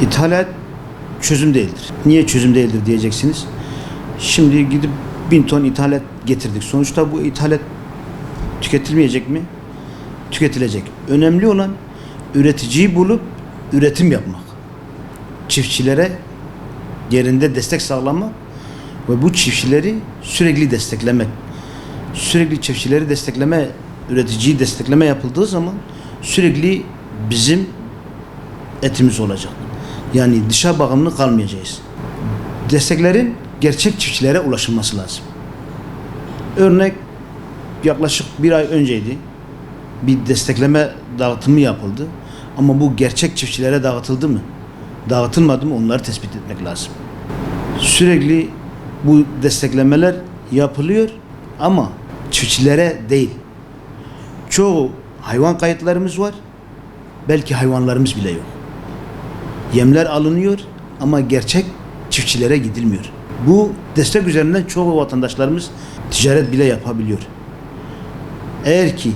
İthalat çözüm değildir. Niye çözüm değildir diyeceksiniz. Şimdi gidip bin ton ithalat getirdik. Sonuçta bu ithalat tüketilmeyecek mi? Tüketilecek. Önemli olan üreticiyi bulup üretim yapmak. Çiftçilere yerinde destek sağlamak ve bu çiftçileri sürekli desteklemek. Sürekli çiftçileri destekleme, üreticiyi destekleme yapıldığı zaman sürekli bizim etimiz olacak. Yani dışa bağımlı kalmayacağız. Desteklerin gerçek çiftçilere ulaşılması lazım. Örnek yaklaşık bir ay önceydi. Bir destekleme dağıtımı yapıldı. Ama bu gerçek çiftçilere dağıtıldı mı? Dağıtılmadı mı? Onları tespit etmek lazım. Sürekli bu desteklemeler yapılıyor ama çiftçilere değil. Çoğu hayvan kayıtlarımız var. Belki hayvanlarımız bile yok. Yemler alınıyor ama gerçek çiftçilere gidilmiyor. Bu destek üzerinden çoğu vatandaşlarımız ticaret bile yapabiliyor. Eğer ki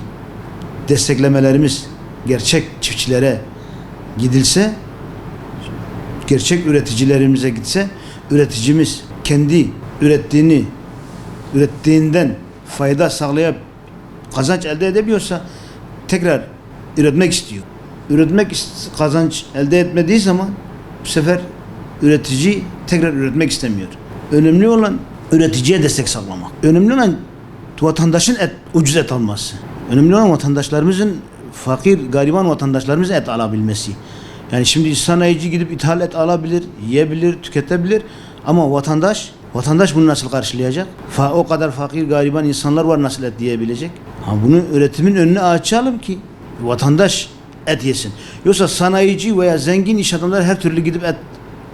desteklemelerimiz gerçek çiftçilere gidilse, gerçek üreticilerimize gitse, üreticimiz kendi ürettiğini, ürettiğinden fayda sağlayıp kazanç elde edebiliyorsa tekrar üretmek istiyor. Üretmek kazanç elde etmediği zaman bu sefer üretici tekrar üretmek istemiyor. Önemli olan üreticiye destek sağlamak. Önemli olan vatandaşın et, ucuz et alması. Önemli olan vatandaşlarımızın fakir, gariban vatandaşlarımızın et alabilmesi. Yani şimdi sanayici gidip ithal et alabilir, yiyebilir, tüketebilir ama vatandaş vatandaş bunu nasıl karşılayacak? Fa, o kadar fakir, gariban insanlar var nasıl et yiyebilecek? Ha, bunu üretimin önüne açalım ki vatandaş et yesin. Yoksa sanayici veya zengin iş adamları her türlü gidip et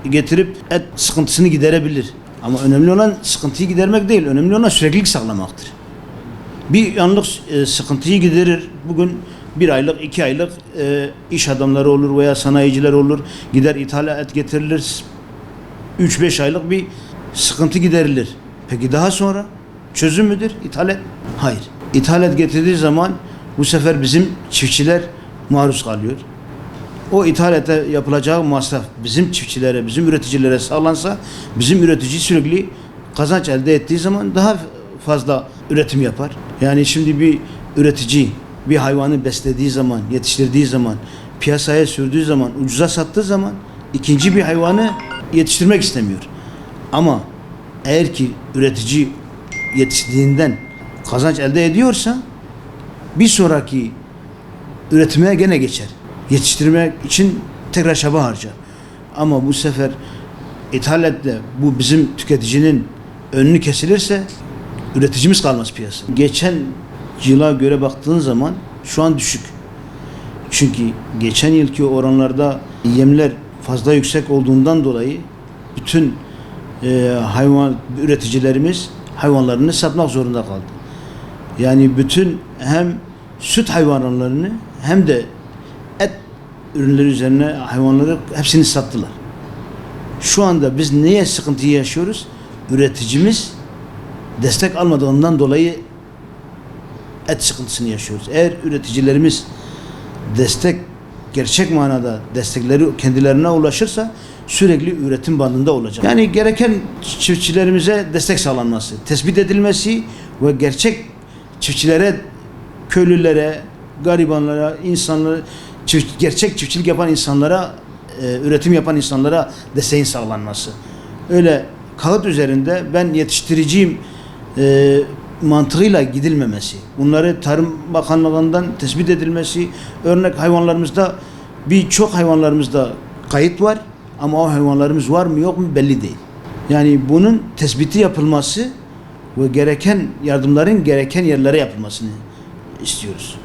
getirip et sıkıntısını giderebilir. Ama önemli olan sıkıntıyı gidermek değil, önemli olan süreklilik sağlamaktır. Bir anlık e, sıkıntıyı giderir. Bugün bir aylık, iki aylık e, iş adamları olur veya sanayiciler olur. Gider ithal et getirilir. 3-5 aylık bir sıkıntı giderilir. Peki daha sonra çözüm müdür ithal et? Hayır. İthal et getirdiği zaman bu sefer bizim çiftçiler maruz kalıyor. O ithalete yapılacağı masraf bizim çiftçilere, bizim üreticilere sağlansa bizim üretici sürekli kazanç elde ettiği zaman daha fazla üretim yapar. Yani şimdi bir üretici bir hayvanı beslediği zaman, yetiştirdiği zaman, piyasaya sürdüğü zaman, ucuza sattığı zaman ikinci bir hayvanı yetiştirmek istemiyor. Ama eğer ki üretici yetiştiğinden kazanç elde ediyorsa bir sonraki üretmeye gene geçer. Yetiştirmek için tekrar çaba harcar. Ama bu sefer ithaletle bu bizim tüketicinin önünü kesilirse üreticimiz kalmaz piyasa. Geçen yıla göre baktığın zaman şu an düşük. Çünkü geçen yılki oranlarda yemler fazla yüksek olduğundan dolayı bütün e, hayvan üreticilerimiz hayvanlarını satmak zorunda kaldı. Yani bütün hem süt hayvanlarını hem de et ürünleri üzerine hayvanları hepsini sattılar. Şu anda biz neye sıkıntı yaşıyoruz? Üreticimiz destek almadığından dolayı et sıkıntısını yaşıyoruz. Eğer üreticilerimiz destek gerçek manada destekleri kendilerine ulaşırsa sürekli üretim bandında olacak. Yani gereken çiftçilerimize destek sağlanması, tespit edilmesi ve gerçek çiftçilere, köylülere, garibanlara, insanlara, çift, gerçek çiftçilik yapan insanlara, e, üretim yapan insanlara desteğin sağlanması. Öyle kağıt üzerinde ben yetiştiriciyim e, mantığıyla gidilmemesi. Bunları Tarım Bakanlığı'ndan tespit edilmesi, örnek hayvanlarımızda birçok hayvanlarımızda kayıt var ama o hayvanlarımız var mı yok mu belli değil. Yani bunun tespiti yapılması ve gereken yardımların gereken yerlere yapılmasını istiyoruz.